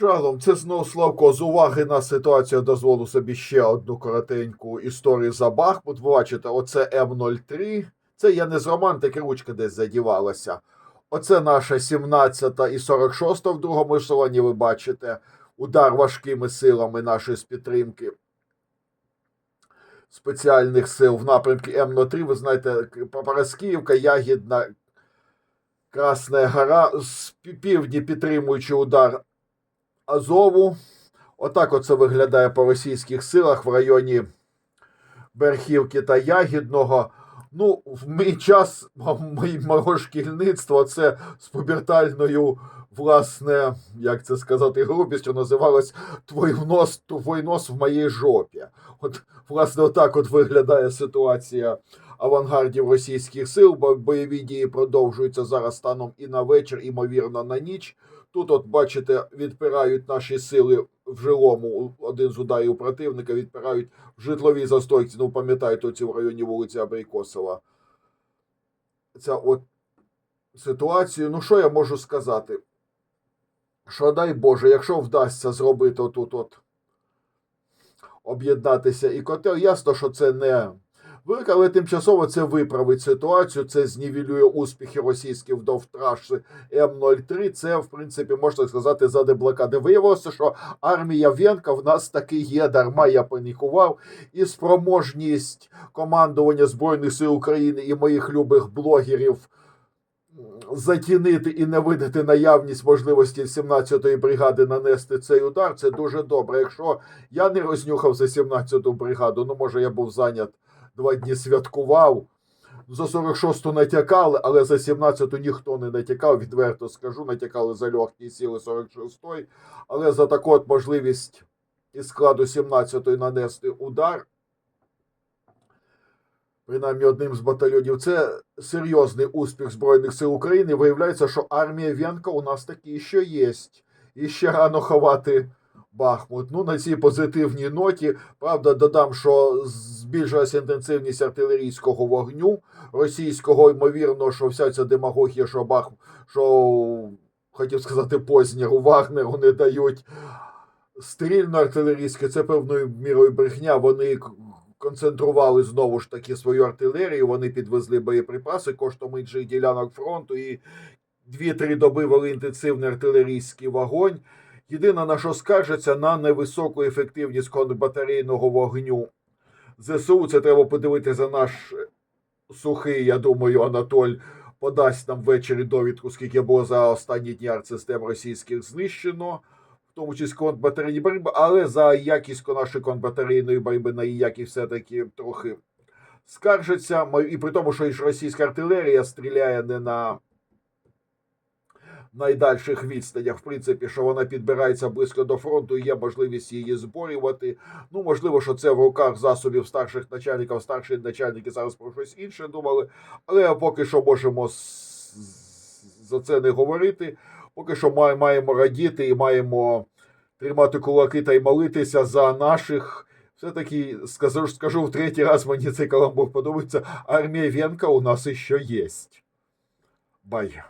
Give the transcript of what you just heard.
Шалом, це знову Славко. З уваги на ситуацію дозволу собі ще одну коротеньку історію за Бахмут. Ви бачите, оце М03. Це я не з романтики, ручка десь задівалася. Оце наша 17 і 46 в другому ешелоні, ви бачите. Удар важкими силами нашої з підтримки спеціальних сил в напрямку М03. Ви знаєте, Парасківка, Ягідна, Красна Гора. З півдні підтримуючи удар Азову. Отак оце виглядає по російських силах в районі Берхівки та Ягідного. Ну, в мій час мого шкільництва це з пубертальною, власне, як це сказати, грубістю називалось Твой нос, твой нос в моїй жопі. От, власне, отак от виглядає ситуація авангардів російських сил, бо бойові дії продовжуються зараз станом і на вечір, імовірно, на ніч. Тут, от бачите, відпирають наші сили в жилому. Один з ударів противника відпирають в житловій застойці. Ну, пам'ятаєте, оці в районі вулиці Абрикосова. Ця от ситуацію. Ну, що я можу сказати? Що дай Боже, якщо вдасться зробити отут от об'єднатися і котел, ясно, що це не велика, тимчасово це виправить ситуацію, це знівелює успіхи російських в траші М03. Це, в принципі, можна сказати, за деблокади. Виявилося, що армія Венка в нас таки є, дарма я панікував, і спроможність командування Збройних сил України і моїх любих блогерів затінити і не видати наявність можливості 17-ї бригади нанести цей удар. Це дуже добре. Якщо я не рознюхав за 17-ту бригаду, ну може я був зайнят два дні святкував. За 46-ту натякали, але за 17-ту ніхто не натякав, відверто скажу, натякали за легкі сили 46-ї, але за таку от можливість із складу 17-ї нанести удар, принаймні одним з батальйонів, це серйозний успіх Збройних сил України. Виявляється, що армія Венка у нас таки ще є. І ще рано ховати Бахмут. Ну, на цій позитивній ноті, правда, додам, що збільшилася інтенсивність артилерійського вогню російського, ймовірно, що вся ця демагогія, що Бах, що хотів сказати, Познеру, Вагнеру не дають стрільно-артилерійське, це певною мірою брехня. Вони концентрували знову ж таки свою артилерію, вони підвезли боєприпаси коштом інших ділянок фронту і дві-три доби вели інтенсивний артилерійський вогонь. Єдине, на що скаржаться, на невисоку ефективність контрбатарейного вогню. ЗСУ це треба подивитися наш сухий, я думаю, Анатоль подасть нам ввечері довідку, скільки було за останні дні артсистем російських знищено, в тому числі контрбатарейні боротьби, але за якість нашої контрбатарейної боротьби на її все-таки трохи скаржаться. Мо- І при тому, що і російська артилерія стріляє не на найдальших відстанях, в принципі, що вона підбирається близько до фронту, і є можливість її зборювати. Ну, можливо, що це в руках засобів старших начальників, старші начальники зараз про щось інше думали, але поки що можемо за це не говорити. Поки що має- маємо радіти і маємо тримати кулаки та й молитися за наших. Все-таки скажу, скажу в третій раз, мені цей каламбур подобається. Армія Венка у нас іще є. Бай.